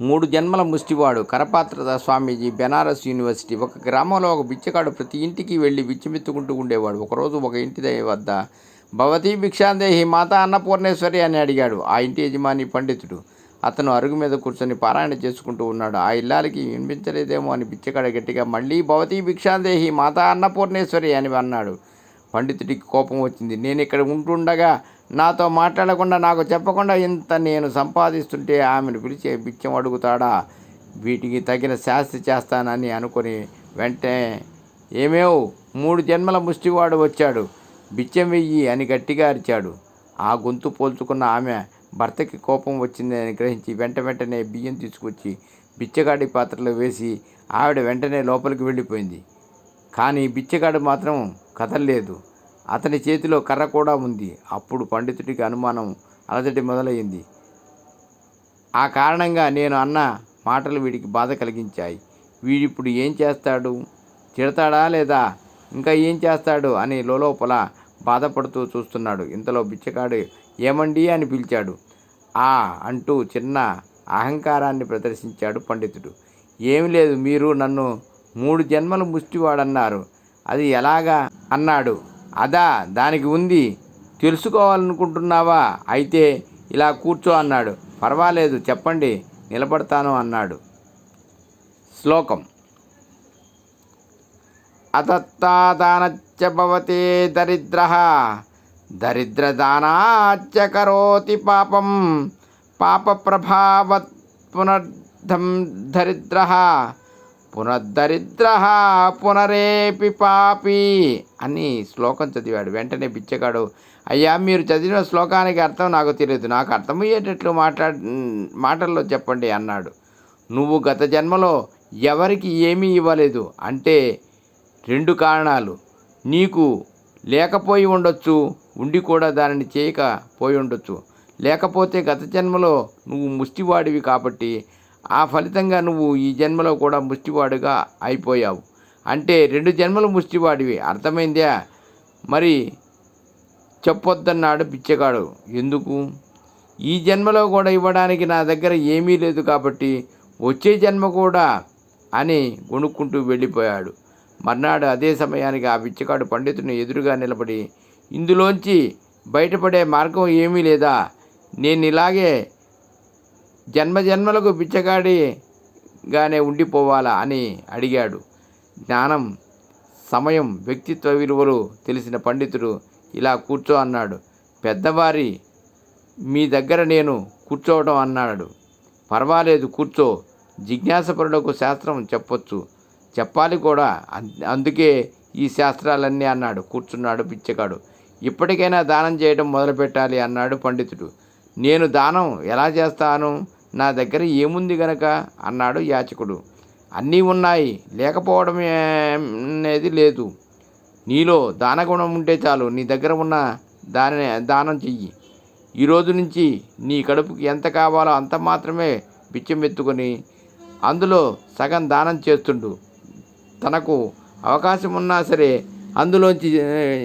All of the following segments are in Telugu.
మూడు జన్మల ముష్టివాడు కరపాత్రద స్వామీజీ బెనారస్ యూనివర్సిటీ. ఒక గ్రామంలో ఒక బిచ్చగాడు ప్రతి ఇంటికి వెళ్ళి బిచ్చమెత్తుకుంటూ ఉండేవాడు. ఒకరోజు ఒక ఇంటి దయ వద్ద భవతి భిక్షాందేహి మాత అన్నపూర్ణేశ్వరి అని అడిగాడు ఆ ఇంటి యజమాని పండితుడు. అతను అరుగు మీద కూర్చొని పారాయణ చేసుకుంటూ ఉన్నాడు. ఆ ఇల్లాలకి వినిపించలేదేమో అని బిచ్చగాడ గట్టిగా మళ్ళీ భవతి భిక్షాందేహి మాత అన్నపూర్ణేశ్వరి అని అన్నాడు. పండితుడికి కోపం వచ్చింది. నేను ఇక్కడ ఉంటుండగా నాతో మాట్లాడకుండా నాకు చెప్పకుండా ఇంత నేను సంపాదిస్తుంటే ఆమెను పిలిచి బిచ్చం అడుగుతాడా? వీటికి తగిన శాస్తి చేస్తానని అనుకొని వెంటనే ఏమేవ్? మూడు జన్మల ముష్టివాడు వచ్చాడు. బిచ్చం వెయ్యి అని గట్టిగా అరిచాడు. ఆ గొంతు పోల్చుకున్న ఆమె భర్తకి కోపం వచ్చిందని గ్రహించి వెంట వెంటనే బియ్యం తీసుకొచ్చి బిచ్చగాడి పాత్రలో వేసి ఆవిడ వెంటనే లోపలికి వెళ్ళిపోయింది. కానీ బిచ్చగాడు మాత్రం కదలలేదు. అతని చేతిలో కర్ర కూడా ఉంది. అప్పుడు పండితుడికి అనుమానం అలజడి మొదలైంది. ఆ కారణంగా నేను అన్న మాటలు వీడికి బాధ కలిగించాయి. వీడిప్పుడు ఏం చేస్తాడు? తిడతాడా లేదా? ఇంకా ఏం చేస్తాడు? అని లోపల బాధపడుతూ చూస్తున్నాడు. ఇంతలో బిచ్చగాడు ఏమండి అని పిలిచాడు. ఆ అంటూ చిన్న అహంకారాన్ని ప్రదర్శించాడు పండితుడు. ఏమి లేదు మీరు నన్ను మూడు జన్మలు ముష్టివాడన్నారు. అది ఎలాగా? అన్నాడు. అదా దానికి ఉంది. తెలుసుకోవాలనుకుంటున్నావా? అయితే ఇలా కూర్చో అన్నాడు. పర్వాలేదు చెప్పండి. నిలబడతాను అన్నాడు. శ్లోకం. అతత్తాదానచ్చ భవతే దరిద్ర. దరిద్రదానాచ్చ కరోతి పాపం. పాప ప్రభావత్ పునర్ధం దరిద్ర. పునర్దరిద్ర పునరేపి పాపి అని శ్లోకం చదివాడు. వెంటనే బిచ్చగాడు అయ్యా మీరు చదివిన శ్లోకానికి అర్థం నాకు తెలియదు. నాకు అర్థమయ్యేటట్లు మాట్లా మాటల్లో చెప్పండి అన్నాడు. నువ్వు గత జన్మలో ఎవరికి ఏమీ ఇవ్వలేదు. అంటే రెండు కారణాలు. నీకు లేకపోయి ఉండొచ్చు ఉండి కూడా దానిని చేయకపోయి ఉండొచ్చు. లేకపోతే గత జన్మలో నువ్వు ముష్టివాడివి కాబట్టి ఆ ఫలితంగా నువ్వు ఈ జన్మలో కూడా ముష్టివాడుగా అయిపోయావు. అంటే రెండు జన్మలు ముష్టివాడివి. అర్థమైందా? మరి చెప్పొద్దన్నాడు పిచ్చగాడు. ఎందుకు? ఈ జన్మలో కూడా ఇవ్వడానికి నా దగ్గర ఏమీ లేదు కాబట్టి వచ్చే జన్మ కూడా అని గొణుక్కుంటూ వెళ్ళిపోయాడు. మర్నాడు అదే సమయానికి ఆ పిచ్చగాడు పండితుని ఎదురుగా నిలబడి ఇందులోంచి బయటపడే మార్గం ఏమీ లేదా? నేను ఇలాగే జన్మ జన్మలకు బిచ్చగాడిగానే ఉండిపోవాలా అని అడిగాడు. జ్ఞానం సమయం వ్యక్తిత్వ విలువలు తెలిసిన పండితుడు ఇలా కూర్చో అన్నాడు. పెద్దవారి మీ దగ్గర నేను కూర్చోవడం అన్నాడు. పర్వాలేదు కూర్చో. జిజ్ఞాసపరులకు శాస్త్రం చెప్పొచ్చు. చెప్పాలి కూడా. అందుకే ఈ శాస్త్రాలన్నీ అన్నాడు. కూర్చున్నాడు పిచ్చగాడు ఇప్పటికైనా దానం చేయడం మొదలుపెట్టాలి అన్నాడు పండితుడు. నేను దానం ఎలా చేస్తాను? నా దగ్గర ఏముంది గనక? అన్నాడు యాచకుడు. అన్నీ ఉన్నాయి. లేకపోవడం అనేది లేదు. నీలో దానగుణం ఉంటే చాలు. నీ దగ్గర ఉన్న దాని దానం చెయ్యి. ఈరోజు నుంచి నీ కడుపుకి ఎంత కావాలో అంత మాత్రమే పిచ్చం ఎత్తుకొని అందులో సగం దానం చేస్తుండు. తనకు అవకాశం ఉన్నా సరే అందులోంచి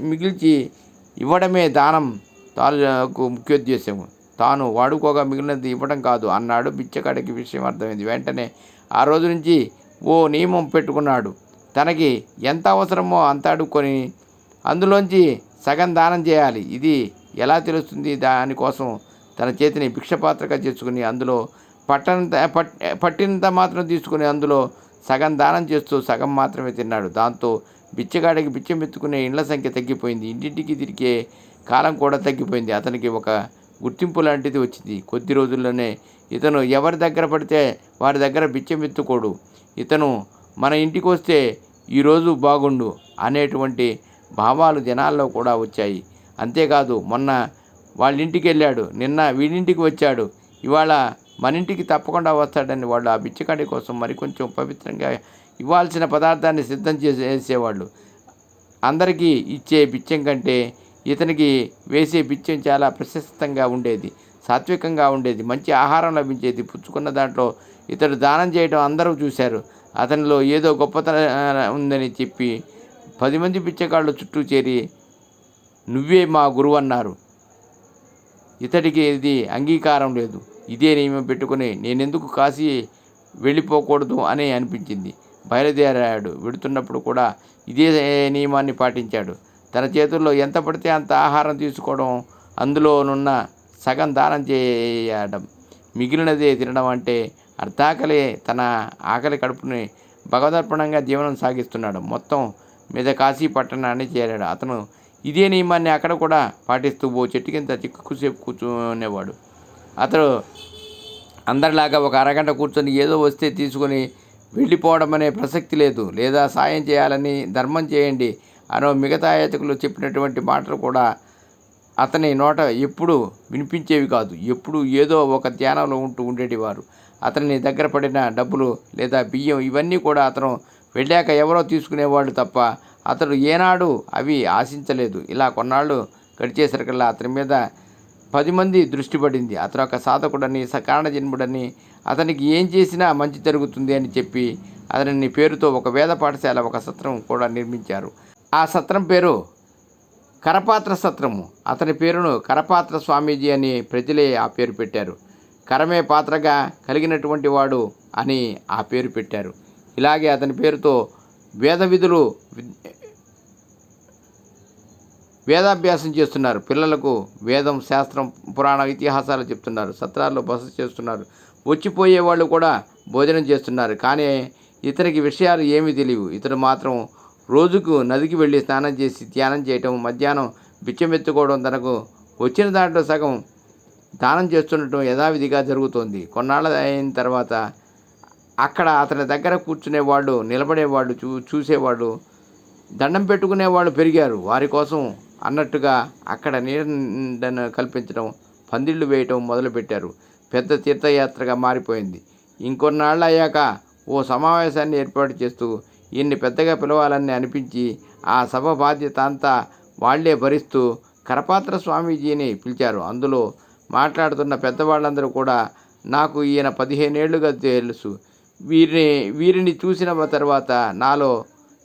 మిగిల్చి ఇవ్వడమే దానం తాలూకు ముఖ్యోద్దేశము. తాను వాడుకోగా మిగిలినది ఇవ్వడం కాదు అన్నాడు బిచ్చకాడికి విషయం అర్థమైంది. వెంటనే ఆ రోజు నుంచి ఓ నియమం పెట్టుకున్నాడు. తనకి ఎంత అవసరమో అంత అడుక్కొని అందులోంచి సగం దానం చేయాలి. ఇది ఎలా తెలుస్తుంది? దానికోసం తన చేతిని భిక్షపాత్రగా చేసుకుని అందులో పట్టనంత పట్టినంత మాత్రం తీసుకుని అందులో సగం దానం చేస్తూ సగం మాత్రమే తిన్నాడు. దాంతో బిచ్చగాడికి బిచ్చం ఎత్తుకునే ఇండ్ల సంఖ్య తగ్గిపోయింది. ఇంటింటికి తిరిగే కాలం కూడా తగ్గిపోయింది. అతనికి ఒక గుర్తింపు లాంటిది వచ్చింది. కొద్ది రోజుల్లోనే ఇతను ఎవరి దగ్గర పడితే వారి దగ్గర బిచ్చం ఎత్తుకోడు. ఇతను మన ఇంటికి వస్తే ఈరోజు బాగుండు అనేటువంటి భావాలు జనాల్లో కూడా వచ్చాయి. అంతేకాదు మొన్న వాళ్ళ ఇంటికి వెళ్ళాడు. నిన్న వీడింటికి వచ్చాడు. ఇవాళ మన ఇంటికి తప్పకుండా వస్తాడని వాళ్ళు ఆ బిచ్చగాడి కోసం మరికొంచెం పవిత్రంగా ఇవ్వాల్సిన పదార్థాన్ని సిద్ధం చేసేవాళ్ళు. అందరికీ ఇచ్చే బిచ్చం కంటే ఇతనికి వేసే బిచ్చం చాలా ప్రశస్తంగా ఉండేది సాత్వికంగా ఉండేది మంచి ఆహారం లభించేది. పుచ్చుకున్న దాంట్లో ఇతడు దానం చేయడం అందరూ చూశారు. అతనిలో ఏదో గొప్పతనం ఉందని చెప్పి పది మంది బిచ్చగాళ్ళు చుట్టూ చేరి నువ్వే మా గురువు అన్నారు. ఇతడికి ఇది అంగీకారం లేదు. ఇదే నియమం పెట్టుకుని నేనెందుకు కాశీ వెళ్ళిపోకూడదు అని అనిపించింది. బయలుదేరాడు. వెడుతున్నప్పుడు కూడా ఇదే నియమాన్ని పాటించాడు. తన చేతుల్లో ఎంత పడితే అంత ఆహారం తీసుకోవడం అందులోనున్న సగం దానం చేయడం మిగిలినదే తినడం అంటే అర్ధాకలే తన ఆకలి కడుపుని భగవదర్పణంగా జీవనం సాగిస్తున్నాడు. మొత్తం మీద కాశీ పట్టణాన్ని చేరాడు. అతను ఇదే నియమాన్ని అక్కడ కూడా పాటిస్తూ ఓ చెట్టు కింద చిక్కుసేపు కూర్చునేవాడు. అతడు అందరిలాగా ఒక అరగంట కూర్చొని ఏదో వస్తే తీసుకొని వెళ్ళిపోవడం అనే ప్రసక్తి లేదు. లేదా సాయం చేయాలని ధర్మం చేయండి. అనో మిగతా యాచకులు చెప్పినటువంటి మాటలు కూడా అతని నోట ఎప్పుడూ వినిపించేవి కాదు. ఎప్పుడు ఏదో ఒక ధ్యానంలో ఉంటూ ఉండేటివారు. అతని దగ్గర పడిన డబ్బులు లేదా బియ్యం ఇవన్నీ కూడా అతను వెళ్ళాక ఎవరో తీసుకునేవాడు తప్ప అతడు ఏనాడు అవి ఆశించలేదు. ఇలా కొన్నాళ్ళు గడిచేసరికల్లా అతని మీద పది మంది దృష్టి పడింది. అతను ఒక సాధకుడని సకారణ జన్ముడని అతనికి ఏం చేసినా మంచి జరుగుతుంది అని చెప్పి అతని పేరుతో ఒక వేద పాఠశాల ఒక సత్రం కూడా నిర్మించారు. ఆ సత్రం పేరు కరపాత్ర సత్రము. అతని పేరును కరపాత్ర స్వామీజీ అని ప్రజలే ఆ పేరు పెట్టారు. కరమే పాత్రగా కలిగినటువంటి వాడు అని ఆ పేరు పెట్టారు. ఇలాగే అతని పేరుతో వేద విధులు వేదాభ్యాసం చేస్తున్నారు. పిల్లలకు వేదం శాస్త్రం పురాణ ఇతిహాసాలు చెప్తున్నారు. సత్రాల్లో బస చేస్తున్నారు. వచ్చిపోయే వాళ్ళు కూడా భోజనం చేస్తున్నారు. కానీ ఇతనికి విషయాలు ఏమీ తెలియవు. ఇతడు మాత్రం రోజుకు నదికి వెళ్ళి స్నానం చేసి ధ్యానం చేయటం మధ్యాహ్నం బిచ్చమెత్తుకోవడం తనకు వచ్చిన దాంట్లో సగం దానం చేస్తుండటం యథావిధిగా జరుగుతోంది. కొన్నాళ్ళ అయిన తర్వాత అక్కడ అతని దగ్గర కూర్చునేవాళ్ళు నిలబడేవాళ్ళు చూ చూసేవాళ్ళు దండం పెట్టుకునేవాళ్ళు పెరిగారు. వారి కోసం అన్నట్టుగా అక్కడ నీడను కల్పించడం పందిళ్ళు వేయటం మొదలుపెట్టారు. పెద్ద తీర్థయాత్రగా మారిపోయింది. ఇంకొన్నాళ్ళు అయ్యాక ఓ సమావేశాన్ని ఏర్పాటు చేస్తూ ఈయన్ని పెద్దగా పిలవాలని అనిపించి ఆ సభ బాధ్యత అంతా వాళ్ళే భరిస్తూ కరపాత్ర స్వామీజీని పిలిచారు. అందులో మాట్లాడుతున్న పెద్దవాళ్ళందరూ కూడా నాకు ఈయన పదిహేనేళ్ళుగా తెలుసు. వీరిని వీరిని చూసిన తర్వాత నాలో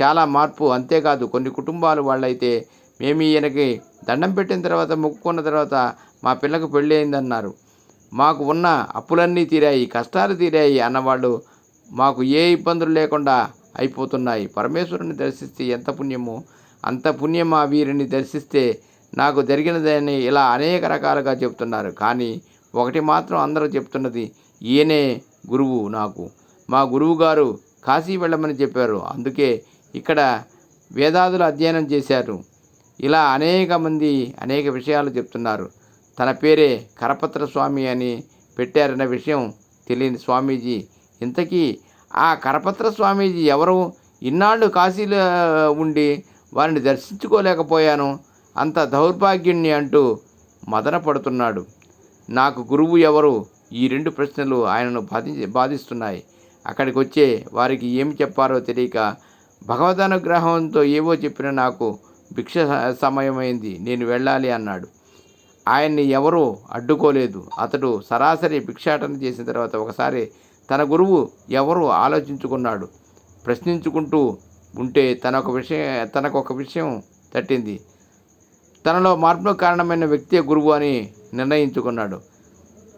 చాలా మార్పు అంతేకాదు. కొన్ని కుటుంబాలు వాళ్ళైతే మేము ఈయనకి దండం పెట్టిన తర్వాత మొక్కుకున్న తర్వాత మా పిల్లకు పెళ్ళి అయిందన్నారు మాకు ఉన్న అప్పులన్నీ తీరాయి కష్టాలు తీరాయి అన్నవాళ్ళు మాకు ఏ ఇబ్బందులు లేకుండా అయిపోతున్నాయి. పరమేశ్వరుని దర్శిస్తే ఎంత పుణ్యమో అంత పుణ్యమా వీరిని దర్శిస్తే నాకు జరిగినదని ఇలా అనేక రకాలుగా చెప్తున్నారు కానీ ఒకటి మాత్రం అందరూ చెప్తున్నది ఈయనే గురువు నాకు. మా గురువు గారు కాశీ వెళ్ళమని చెప్పారు. అందుకే ఇక్కడ వేదాదులు అధ్యయనం చేశారు. ఇలా అనేక మంది అనేక విషయాలు చెప్తున్నారు. తన పేరే కరపత్ర స్వామి అని పెట్టారన్న విషయం తెలియని స్వామీజీ ఇంతకీ ఆ కరపత్ర స్వామీజీ ఎవరు? ఇన్నాళ్ళు కాశీలో ఉండి వారిని దర్శించుకోలేకపోయాను. అంత దౌర్భాగ్యుణ్ణి అంటూ మదన పడుతున్నాడు. నాకు గురువు ఎవరు? ఈ రెండు ప్రశ్నలు ఆయనను బాధి బాధిస్తున్నాయి. అక్కడికి వచ్చే వారికి ఏమి చెప్పారో తెలియక భగవదనుగ్రహంతో ఏవో చెప్పిన నాకు భిక్ష సమయమైంది. నేను వెళ్ళాలి అన్నాడు. ఆయన్ని ఎవరూ అడ్డుకోలేదు. అతడు సరాసరి భిక్షాటన చేసిన తర్వాత ఒకసారి తన గురువు ఎవరు ఆలోచించుకున్నాడు. ప్రశ్నించుకుంటూ ఉంటే తన ఒక విషయం తనకు ఒక విషయం తట్టింది. తనలో మార్పుకు కారణమైన వ్యక్తే గురువు అని నిర్ణయించుకున్నాడు.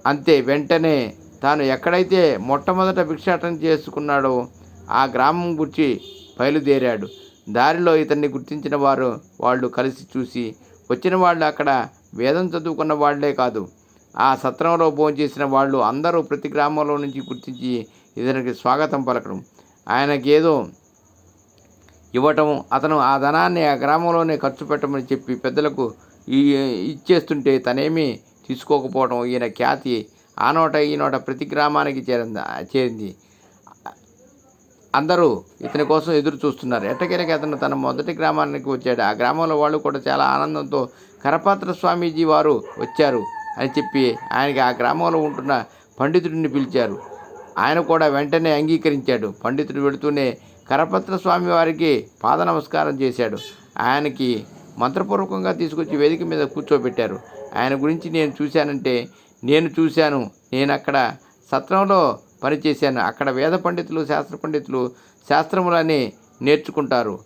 అంతే వెంటనే తాను ఎక్కడైతే మొట్టమొదట భిక్షాటన చేసుకున్నాడో ఆ గ్రామం గురించి బయలుదేరాడు. దారిలో ఇతన్ని గుర్తించిన వారు వాళ్ళు కలిసి చూసి వచ్చిన వాళ్ళు అక్కడ వేదం చదువుకున్న వాళ్ళే కాదు. ఆ సత్రంలో భోంచేసిన వాళ్ళు అందరూ ప్రతి గ్రామంలో నుంచి గుర్తించి ఇతనికి స్వాగతం పలకడం. ఆయనకి ఏదో ఇవ్వటం అతను ఆ ధనాన్ని ఆ గ్రామంలోనే ఖర్చు పెట్టమని చెప్పి పెద్దలకు ఈ ఇచ్చేస్తుంటే తనేమీ తీసుకోకపోవడం ఈయన ఖ్యాతి ఆ నోట ఈ నోట ప్రతి గ్రామానికి చేరింది చేరింది. అందరూ ఇతని కోసం ఎదురు చూస్తున్నారు. ఎట్టకేలకి అతను తన మొదటి గ్రామానికి వచ్చాడు. ఆ గ్రామంలో వాళ్ళు కూడా చాలా ఆనందంతో కరపాత్ర స్వామీజీ వారు వచ్చారు. అని చెప్పి ఆయనకి ఆ గ్రామంలో ఉంటున్న పండితుడిని పిలిచారు. ఆయన కూడా వెంటనే అంగీకరించాడు. పండితుడు వెళుతూనే కరపత్ర స్వామి వారికి పాద నమస్కారం చేశాడు. ఆయనకి మంత్రపూర్వకంగా తీసుకొచ్చి వేదిక మీద కూర్చోబెట్టారు. ఆయన గురించి నేను చూశానంటే నేను చూశాను. నేను అక్కడ సత్రంలో పనిచేశాను. అక్కడ వేద పండితులు శాస్త్ర పండితులు శాస్త్రములని నేర్చుకుంటారు.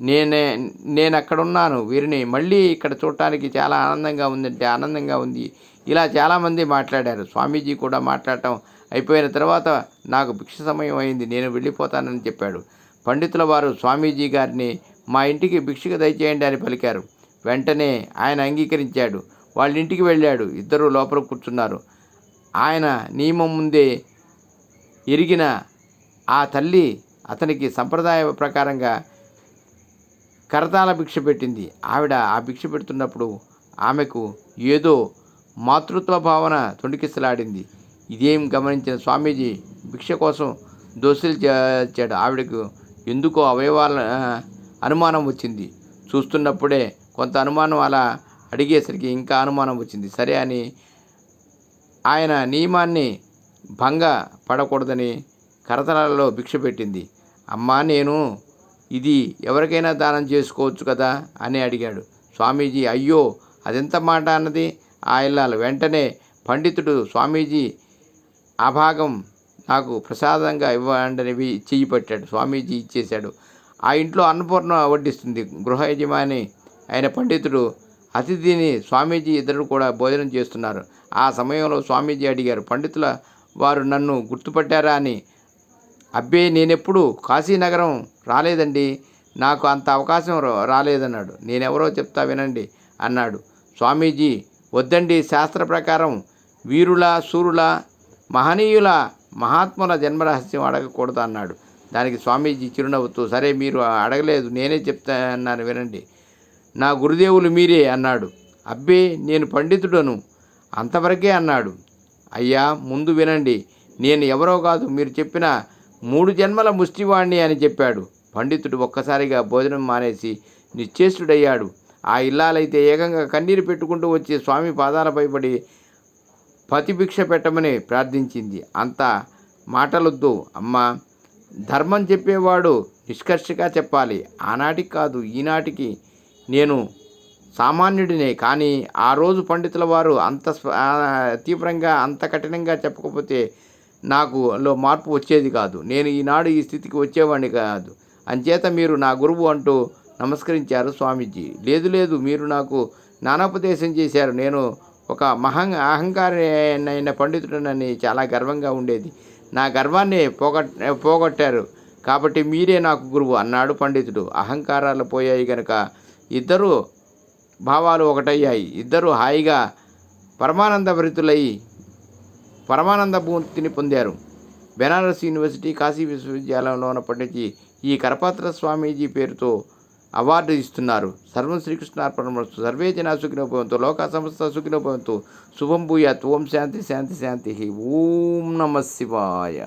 నేనే నేను అక్కడ ఉన్నాను వీరిని మళ్ళీ ఇక్కడ చూడటానికి చాలా ఆనందంగా ఉందంటే ఆనందంగా ఉంది. ఇలా చాలామంది మాట్లాడారు. స్వామీజీ కూడా మాట్లాడటం అయిపోయిన తర్వాత నాకు భిక్ష సమయం అయింది నేను వెళ్ళిపోతానని చెప్పాడు. పండితుల వారు స్వామీజీ గారిని మా ఇంటికి భిక్షకు దయచేయండి అని పలికారు. వెంటనే ఆయన అంగీకరించాడు. వాళ్ళ ఇంటికి వెళ్ళాడు. ఇద్దరు లోపల కూర్చున్నారు. ఆయన నియమం ముందే ఎరిగిన ఆ తల్లి అతనికి సంప్రదాయ ప్రకారంగా కరతాల భిక్ష పెట్టింది. ఆవిడ ఆ భిక్ష పెడుతున్నప్పుడు ఆమెకు ఏదో మాతృత్వ భావన తొణికిసలాడింది ఇదేం గమనించిన స్వామీజీ భిక్ష కోసం దోసులు చేర్చాడు ఆవిడకు ఎందుకో అవయవాల అనుమానం వచ్చింది. చూస్తున్నప్పుడే కొంత అనుమానం అలా అడిగేసరికి ఇంకా అనుమానం వచ్చింది. సరే అని ఆయన నియమాన్ని భంగ పడకూడదని కరతలలో భిక్ష పెట్టింది. అమ్మా నేను ఇది ఎవరికైనా దానం చేసుకోవచ్చు కదా అని అడిగాడు. స్వామీజీ అయ్యో అదెంత మాట అన్నది? ఆ వెంటనే పండితుడు స్వామీజీ ఆ భాగం నాకు ప్రసాదంగా ఇవ్వండినవి చెయ్యి పట్టాడు. స్వామీజీ ఇచ్చేశాడు. ఆ ఇంట్లో అన్నపూర్ణ వడ్డిస్తుంది. గృహ యజమాని అయిన పండితుడు అతిథిని స్వామీజీ ఇద్దరు కూడా భోజనం చేస్తున్నారు. ఆ సమయంలో స్వామీజీ అడిగారు పండితుల వారు నన్ను గుర్తుపట్టారా అని. అబ్బే నేనెప్పుడు కాశీనగరం రాలేదండి. నాకు అంత అవకాశం రాలేదన్నాడు. నేనెవరో చెప్తా వినండి అన్నాడు. స్వామీజీ వద్దండి. శాస్త్ర ప్రకారం వీరుల సూరుల మహనీయుల మహాత్ముల జన్మరహస్యం అడగకూడదు అన్నాడు. దానికి స్వామీజీ చిరునవ్వుతూ సరే మీరు అడగలేదు నేనే చెప్తా అన్నాను వినండి. నా గురుదేవులు మీరే అన్నాడు. అబ్బే నేను పండితుడను. అంతవరకే అన్నాడు. అయ్యా ముందు వినండి. నేను ఎవరో కాదు మీరు చెప్పిన మూడు జన్మల ముష్టివాణ్ణి అని చెప్పాడు. పండితుడు ఒక్కసారిగా భోజనం మానేసి నిశ్చేష్టుడయ్యాడు. ఆ ఇల్లాలైతే ఏకంగా కన్నీరు పెట్టుకుంటూ వచ్చి స్వామి పాదాలపై పడి పతిభిక్ష పెట్టమని ప్రార్థించింది. అంత మాటలొద్దు అమ్మ. ధర్మం చెప్పేవాడు నిష్కర్షగా చెప్పాలి. ఆనాటికి కాదు ఈనాటికి నేను సామాన్యుడినే. కానీ ఆ రోజు పండితుల వారు అంత తీవ్రంగా అంత కఠినంగా చెప్పకపోతే నాకు లో మార్పు వచ్చేది కాదు. నేను ఈనాడు ఈ స్థితికి వచ్చేవాడిని కాదు. అంచేత మీరు నా గురువు అంటూ నమస్కరించారు స్వామీజీ. లేదు లేదు మీరు నాకు నానోపదేశం చేశారు. నేను ఒక మహం అహంకారైన పండితుడనని చాలా గర్వంగా ఉండేది. నా గర్వాన్ని పోగొట్ పోగొట్టారు. కాబట్టి మీరే నాకు గురువు అన్నాడు పండితుడు. అహంకారాలు పోయాయి గనక ఇద్దరు భావాలు ఒకటయ్యాయి. ఇద్దరు హాయిగా పరమానంద భరితులై పరమానంద భూతిని పొందారు. బెనారస్ యూనివర్సిటీ కాశీ విశ్వవిద్యాలయంలో ఉన్నప్పటి నుంచి ఈ కరపాత్ర స్వామీజీ పేరుతో అవార్డు ఇస్తున్నారు. సర్వం శ్రీకృష్ణార్పణమస్తు సర్వే జనా సుఖినోభవంతు లోక సమస్త సుఖినోభవంతు శుభం భూయాత్ ఓం శాంతి శాంతి శాంతి ఓం నమ శివాయ.